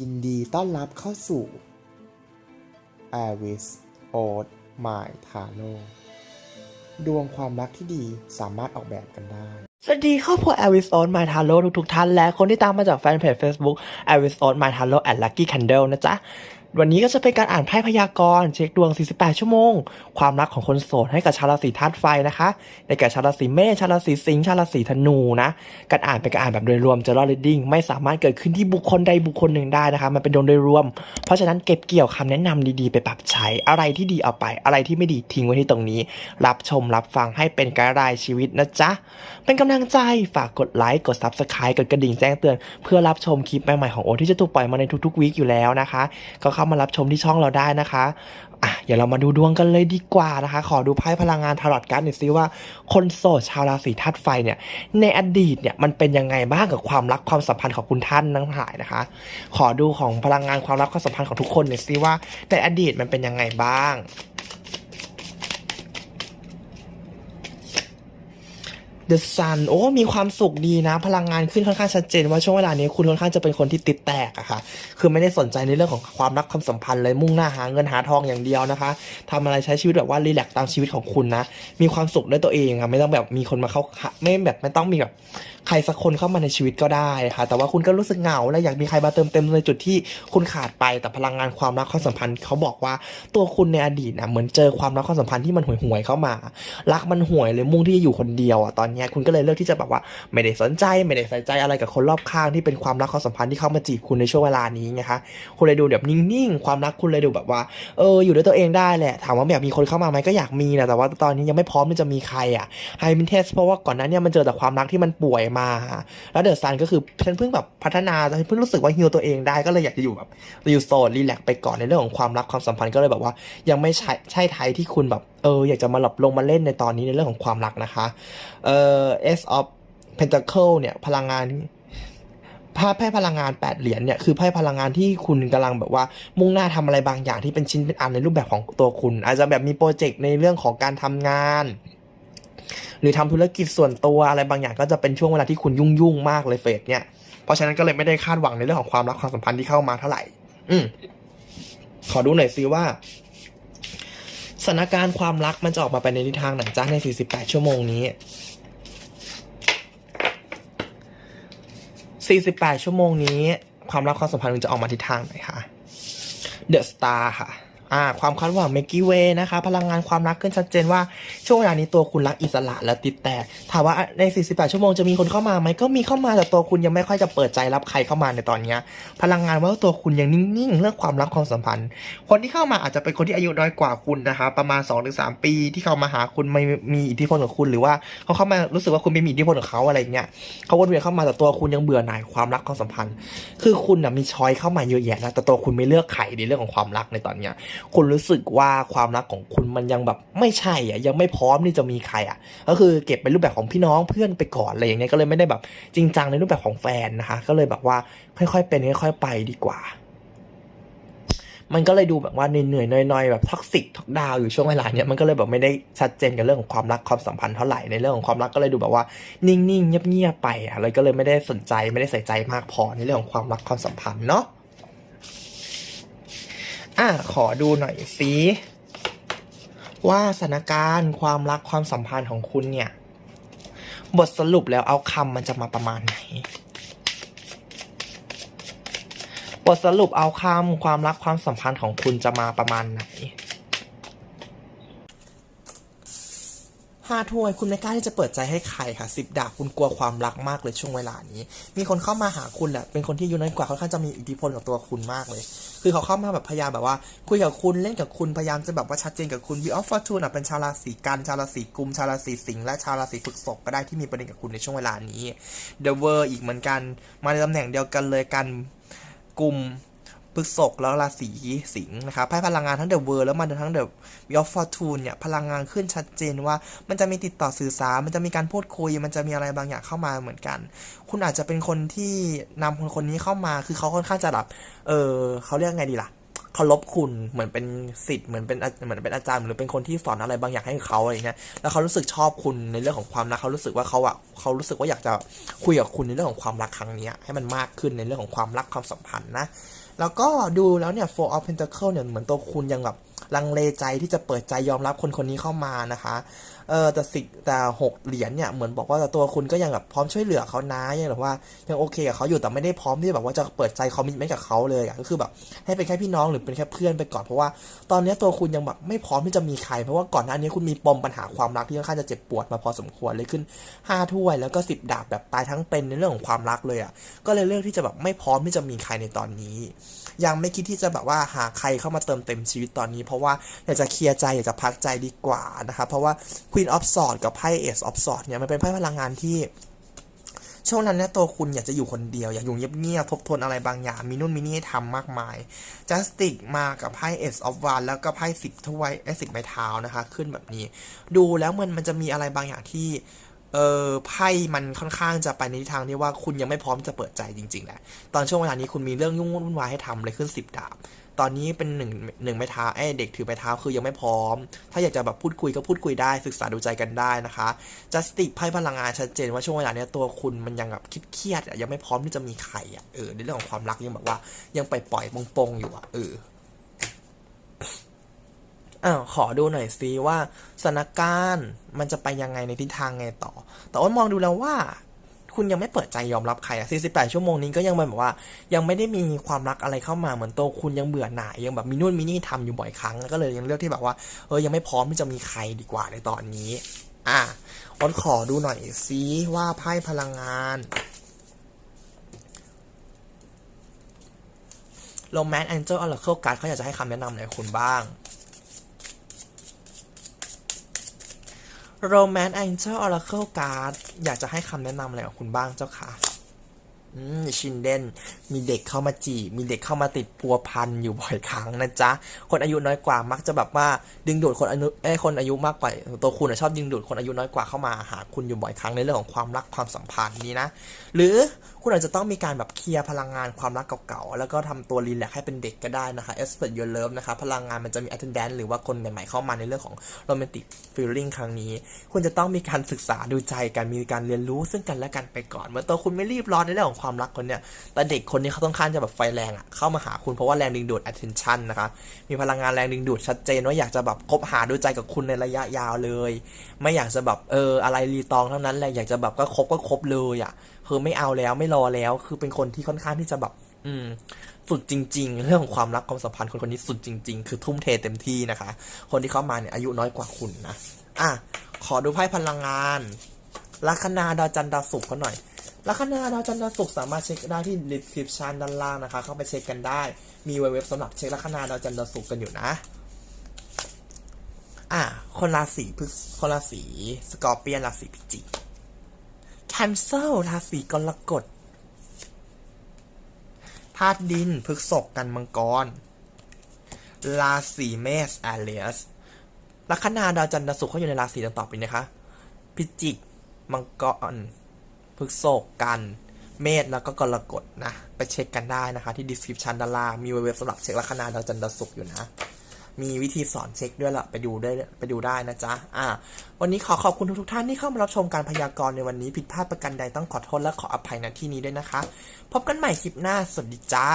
ยินดีต้อนรับเข้าสู่ a r i s o d My t a r o ดวงความรักที่ดีสามารถออกแบบกันได้ สวัสดีครอบครัว a r i s o n My t a r o ทุกๆท่านและคนที่ตามมาจากแฟนเพจ Facebook a r i s o n My t a r o and Lucky Candle นะจ๊ะ วันนี้ก็จะเป็นการอ่านไพ่พยากรณ์เช็คดวง 48 ชั่วโมง ความรักของคนโสดให้กับชาวราศีธาตุไฟนะคะ ในแก่ชาวราศีเมษ ชาวราศีสิงห์ ชาวราศีธนูนะ การอ่านเป็นการอ่านแบบโดยรวม general reading ไม่สามารถเกิดขึ้นที่บุคคลใดบุคคลหนึ่งได้นะคะ มันเป็นดวงโดยรวม เพราะฉะนั้นเก็บเกี่ยวคำแนะนำดีๆ ไปปรับใช้ อะไรที่ดีเอาไป อะไรที่ไม่ดีทิ้งไว้ที่ตรงนี้ รับชมรับฟังให้เป็นกด์ไลน์ชีวิตนะจ๊ะ เป็นกำลังใจ ฝากกดไลค์ กด Subscribe กดกระดิ่งแจ้งเตือน เพื่อรับชมคลิปใหม่ๆของโอที่จะถูกปล่อยมาในทุกๆวีคอยู่แล้วนะคะ ก็เข้ามารับชมที่ช่องเราได้นะคะอะเดี๋ยวเรามาดูดวงกันเลยดีกว่านะคะ ขอดูไพ่พลังงานทารอตการ์ดหน่อยซิว่า คนโสดชาวราศีธาตุไฟเนี่ย ในอดีตเนี่ยมันเป็นยังไงบ้างกับความรักความสัมพันธ์ของคุณท่านทั้งหลายนะคะ ขอดูของพลังงานความรักความสัมพันธ์ของทุกคนหน่อยซิว่าในอดีตมันเป็นยังไงบ้าง The Sun โอ้ มีความสุขดีนะ พลังงานขึ้นค่อนข้างชัดเจนว่าช่วงเวลานี้คุณค่อนข้างจะเป็นคนที่ติดแตกอะค่ะ คือไม่ได้สนใจในเรื่องของความรักความสัมพันธ์เลยมุ่งหน้าหาเงินหาทองอย่างเดียวนะคะทำอะไรใช้ชีวิตแบบว่ารีแลกซ์ตามชีวิตของคุณนะ มีความสุขด้วยตัวเองอะไม่ต้องแบบมีคนมาเข้าไม่แบบไม่ต้องมีแบบใครสักคนเข้ามาในชีวิตก็ได้ค่ะ แต่ว่าคุณก็รู้สึกเหงาและอยากมีใครมาเติมเต็มในจุดที่คุณขาดไป แต่พลังงานความรักความสัมพันธ์เขาบอกว่าตัวคุณในอดีตนะเหมือนเจอความรักความสัมพันธ์ที่มันห่วยๆเข้ามา รักมันห่วยเลยมุ่งที่จะอยู่คนเดียวอะตอนเนี้ยคุณก็เลยเลือกที่จะแบบว่าไม่ได้สนใจไม่ได้ใส่ใจอะไรกับคนรอบข้างที่เป็นความรักความสัมพันธ์ที่เข้ามาจีบคุณในช่วงเวลานี้ไงคะคุณเลยดูแบบนิ่งๆ ความรักคุณเลยดูแบบว่าเอออยู่ด้วยตัวเองได้แหละ ถามว่าอยากมีคนเข้ามาไหมก็อยากมีนะแต่ว่าตอนนี้ยังไม่พร้อมที่จะมีใครอะไฮมินเทสเพราะว่าก่อนหนั้นเนี่ยมันเจอแต่ความรักที่มันป่วยมา แล้วเดอะซันก็คือฉันเพิ่งแบบพัฒนาฉันเพิ่งรู้สึกว่าฮิวตัวเองได้ก็เลยอยากจะอยู่แบบอยู่โซนรีแลกซ์ไปก่อนในเรื่องของความรักความสัมพันธ์ก็เลยแบบว่า ยังไม่ใช่ใช่ไทยที่คุณแบบเอออยากจะมาหลับลงมาเล่นในตอนนี้ในเรื่องของความรักนะคะ เออ S of Pentacle เนี่ย พลังงานภาพไพ่พลังงาน8เหรียญเนี่ยคือไพ่พลังงานที่คุณกำลังแบบว่า มุ่งหน้าทำอะไรบางอย่างที่เป็นชิ้นเป็นอันในรูปแบบของตัวคุณ อาจจะแบบมีโปรเจกต์ในเรื่องของการทำงาน หรือทำธุรกิจส่วนตัวอะไรบางอย่างก็จะเป็นช่วงเวลาที่คุณยุ่งยุ่งมากเลยเฟสเนี่ยเพราะฉะนั้นก็เลยไม่ได้คาดหวังในเรื่องของความรักความสัมพันธ์ที่เข้ามาเท่าไหร่ อืมขอดูหน่อยซิว่าสถานการณ์ความรักมันจะออกมาไปในทิศทางไหนจ้าใน 48 ชั่วโมงนี้ 48 ชั่วโมงนี้ ความรักความสัมพันธ์มันจะออกมาทิศทางไหนคะ The Star ค่ะ อ่าความคาดหวัง Milky Way นะคะ พลังงานความรักขึ้นชัดเจนว่าช่วงเวลานี้ตัวคุณรักอิสระและติดแต่ถามว่าใน 48 ชั่วโมงจะมีคนเข้ามาไหมก็มีเข้ามาแต่ตัวคุณยังไม่ค่อยจะเปิดใจรับใครเข้ามาในตอนนี้พลังงานว่าตัวคุณยังนิ่งๆเรื่องความรักความสัมพันธ์ คนที่เข้ามาอาจจะเป็นคนที่อายุน้อยกว่าคุณนะคะประมาณ 2-3 ปีที่เข้ามาหาคุณไม่มีอิทธิพลกับคุณหรือว่าเขาเข้ามารู้สึกว่าคุณไม่มีอิทธิพลกับเขาอะไรเงี้ยเขาวนเวียนเข้ามาแต่ตัวคุณยังเบื่อหน่ายความรักความสัมพันธ์ คือคุณนะมีช้อยเข้ามาเยอะแยะนะแต่ตัวคุณไม่เลือกใครในเรื่องของความรักในตอนเนี้ยคุณรู้สึกว่าความรักของคุณมันยังแบบไม่ใช่อะยังไม่พร้อมที่จะมีใครอะก็คือเก็บเป็นรูปแบบของพี่น้องเพื่อนไปก่อนอะไรอย่างเงี้ยก็เลยไม่ได้แบบจริงจังในรูปแบบของแฟนนะคะ ก็เลยแบบว่าค่อยๆเป็นค่อยๆไปดีกว่ามันก็เลยดูแบบว่าเหนื่อยๆน้อยๆแบบท็อกซิกท็อกดาวอยู่ช่วงเวลาเนี้ยมันก็เลยแบบไม่ได้ชัดเจนกับเรื่องของความรักความสัมพันธ์เท่าไหร่ในเรื่องของความรักก็เลยดูแบบว่านิ่งๆเงียบๆไปอะเลยก็เลยไม่ได้สนใจไม่ได้ใส่ใจมากพอในเรื่องของความรักความสัมพันธ์เนาะ อะขอดูหน่อยสิว่าสถานการณ์ความรักความสัมพันธ์ของคุณเนี่ย บทสรุปแล้วเอาคำมันจะมาประมาณไหน บทสรุปเอาคำความรักความสัมพันธ์ของคุณจะมาประมาณไหน ห้าถ้วยคุณไม่กล้าที่จะเปิดใจให้ใครค่ะสิบดาบคุณกลัวความรักมากเลยช่วงเวลานี้ มีคนเข้ามาหาคุณแหละเป็นคนที่อายู่น้อยกว่าค่อนข้างจะมีอิทธิพลกับตัวคุณมากเลย คือเขาเข้ามาแบบพยายามแบบว่าคุยกับคุณเล่นกับคุณพยายามจะแบบว่าชัดเจนกับคุณ V of Fortune อะเป็นชาวราศีกันชาวราศีกุมชาวราศีสิงห์และชาวราศีพฤษภก็ได้ที่มีประเด็นกับคุณในช่วงเวลานี้ The World อีกเหมือนกัน มาในตำแหน่งเดียวกันเลยกันกลุ่ม พฤษภแล้วราศีสิงห์นะครับไพ่พลังงานทั้งเดอะเวิร์แล้วมันทั้ง The w e of Fortune เนี่ยพลังงานขึ้นชัดเจนว่ามันจะมีติดต่อสื่อสารมันจะมีการพูดคุย มันจะมีอะไรบางอย่างเข้ามาเหมือนกัน คุณอาจจะเป็นคนที่นำคนคนนี้เข้ามาคือเขาค่อนข้างจะแบบเออเขาเรียกไงดีล่ะ เคารพคุณเหมือนเป็นสิทธิ์เหมือนเป็นเหมือนเป็นอาจารย์หรือเป็นคนที่สอนอะไรบางอย่างให้เขาอะไรเงี้ยแล้วเขารู้สึกชอบคุณในเรื่องของความรักเขารู้สึกว่าเขาอะเขารู้สึกว่าอยากจะคุยกับคุณในเรื่องของความรักครั้งนี้ให้มันมากขึ้นในเรื่องของความรักความสัมพันธ์นะแล้วก็ดูแล้วเนี่ย Four of Pentacle เนี่ยเหมือนตัวคุณยังแบบ ลังเลใจที่จะเปิดใจยอมรับคนคนนี้เข้ามานะคะเออแต่สิแต่หกเหรียญเนี่ยเหมือนบอกว่าแต่ตัวคุณก็ยังแบบพร้อมช่วยเหลือเขานะยังแบบว่ายังโอเคกับเขาอยู่แต่ไม่ได้พร้อมที่แบบว่าจะเปิดใจคอมมิตไม่กับเขาเลยอะก็คือแบบให้เป็นแค่พี่น้องหรือเป็นแค่เพื่อนไปก่อนเพราะว่าตอนนี้ตัวคุณยังแบบไม่พร้อมที่จะมีใคร เพราะว่าก่อนหน้านี้คุณมีปมปัญหาความรักที่ค่อนข้างจะเจ็บปวดมาพอสมควรเลยขึ้นห้าถ้วยแล้วก็สิบดาบแบบตายทั้งเป็นในเรื่องของความรักเลยอะก็เลยเลือกที่จะแบบไม่พร้อมที่จะมีใครในตอนนี้ ยังไม่คิดที่จะแบบว่าหาใครเข้ามาเติมเต็มชีวิตตอนนี้เพราะว่าอยากจะเคลียร์ใจอยากจะพักใจดีกว่านะครับเพราะว่า Queen of Swords กับไพ่ Ace of Swords เนี่ยมันเป็นไพ่พลังงานที่ช่วงนั้นเนี่ยตัวคุณอยากจะอยู่คนเดียว อยากอยู่เงียบๆทบทวนอะไรบางอย่าง มีนู่นมีนี่ให้ทำมากมาย Justice มากับไพ่ Ace of Wands แล้วก็ไพ่สิบถ้วยไอ้สิบไม้เท้านะคะ ขึ้นแบบนี้ ดูแล้วมันมันจะมีอะไรบางอย่างที่ เออไพ่มันค่อนข้างจะไปในทิศทางที่ว่าคุณยังไม่พร้อมจะเปิดใจจริงๆแหละตอนช่วงเวลานี้คุณมีเรื่องยุ่งวุ่นวายให้ทำเลยขึ้นสิบดาบ ตอนนี้เป็นหนึ่งหนึ่งไม้เท้าไอ้เด็กถือไม้เท้าคือยังไม่พร้อม ถ้าอยากจะแบบพูดคุยก็พูดคุยได้ศึกษาดูใจกันได้นะคะจัสติกไพ่พลังงานชัดเจนว่าช่วงเวลาเนี้ยตัวคุณมันยังแบบคิดเครียดๆอะยังไม่พร้อมที่จะมีใครอะเออในเรื่องของความรักยังแบบว่ายังปล่อยๆปงๆอยู่อะเออ อ้าขอดูหน่อยซิว่าสถานการณ์มันจะไปยังไงในทิศทางไงต่อ แต่อ้นมองดูแล้วว่า คุณยังไม่เปิดใจยอมรับใครอะ48 ชั่วโมงนี้ก็ยังแบบว่า ยังไม่ได้มีความรักอะไรเข้ามาเหมือนโตคุณยังเบื่อหน่ายยังแบบมีนู่นมีนี่ทำอยู่บ่อยครั้งก็เลยยังเลือกที่แบบว่าเออยังไม่พร้อมที่จะมีใครดีกว่าในตอนนี้ อะอ้นขอดูหน่อยซิว่าไพ่พลังงานโรแมนต์แองเจิลอลเคการ์ดเขาอยากจะให้คำแนะนำอะไรคุณบ้าง Romance Angel Oracle Card อยากจะให้คำแนะนำอะไรกับคุณบ้างเจ้าค่ะอืมชินเดน มีเด็กเข้ามาจีบมีเด็กเข้ามาติดปัวพันอยู่บ่อยครั้งนะจ๊ะ คนอายุน้อยกว่ามักจะแบบว่าดึงดูดคนอายุเอ้คนอายุมากกว่าตัวคุณอะชอบดึงดูดคนอายุน้อยกว่าเข้ามาหาคุณอยู่บ่อยครั้งในเรื่องของความรักความสัมพันธ์นี้นะ หรือคุณอาจจะต้องมีการแบบเคลียร์พลังงานความรักเก่าๆ แล้วก็ทำตัวรีแลกให้เป็นเด็กก็ได้นะคะ Expert Your Love นะคะ พลังงานมันจะมี attendant หรือว่าคนใหม่ๆเข้ามาในเรื่องของ romantic feeling ครั้งนี้ คุณจะต้องมีการศึกษาดูใจกันมีการเรียนรู้ซึ่งกันและกันไปก่อน เมื่อตัวคุณไม่รีบร้อนในเรื่องของความรักคนเนี้ยแต่เด็กคนนี้เขาต้องการจะแบบไฟแรงอะเข้ามาหาคุณเพราะว่าแรงดึงดูด attention นะคะ มีพลังงานแรงดึงดูดชัดเจนว่าอยากจะแบบคบหาดูใจกับคุณในระยะยาวเลย ไม่อยากจะแบบเอออะไรรีตองเท่านั้นแหละอยากจะแบบก็คบก็คบเลยอะคือไม่เอาแล้วไม่รอแล้ว คือเป็นคนที่ค่อนข้างที่จะแบบ อืมสุดจริง ๆ เรื่องของความรักความสัมพันธ์คนคนนี้สุดจริง ๆ คือทุ่มเทเต็มที่นะคะ คนที่เข้ามาเนี่ยอายุน้อยกว่าคุณนะอะขอดูไพ่พลังงานลัคนาดาวจันทร์ดาวศุกร์เขาหน่อย ลัคนาดาวจันทร์ดาวศุกร์สามารถเช็คได้ที่ description ด้านล่างนะคะ เข้าไปเช็คกันได้ มีเว็บสำหรับเช็คลัคนาดาวจันทร์ดาวศุกร์กันอยู่นะ อะคนราศีพฤษคนราศีสกอร์เปียนราศีพิจิก cancel ราศีกรกฎธาตุดินพฤกษกกันมังกร ราศีเมษแอเลียสลัคนาดาวจันทร์ดาวศุกร์เขาอยู่ในราศีดังต่อไปนะคะ พิจิก มังกร พฤกษกกัน เมษแล้วก็กรกฎนะ ไปเช็คกันได้นะคะ ที่ description ด้านล่างมีเว็บสำหรับเช็คลัคนาดาวจันทร์ดาวศุกร์อยู่นะ มีวิธีสอนเช็คด้วยละไปดูได้ไปดูได้นะจ๊ะอ่า วันนี้ขอขอบคุณทุกๆท่านที่เข้ามารับชมการพยากรณ์ในวันนี้ผิดพลาดประกันใดต้องขอโทษและขออภัยณที่นี้ด้วยนะคะ พบกันใหม่คลิปหน้าสวัสดีจ้า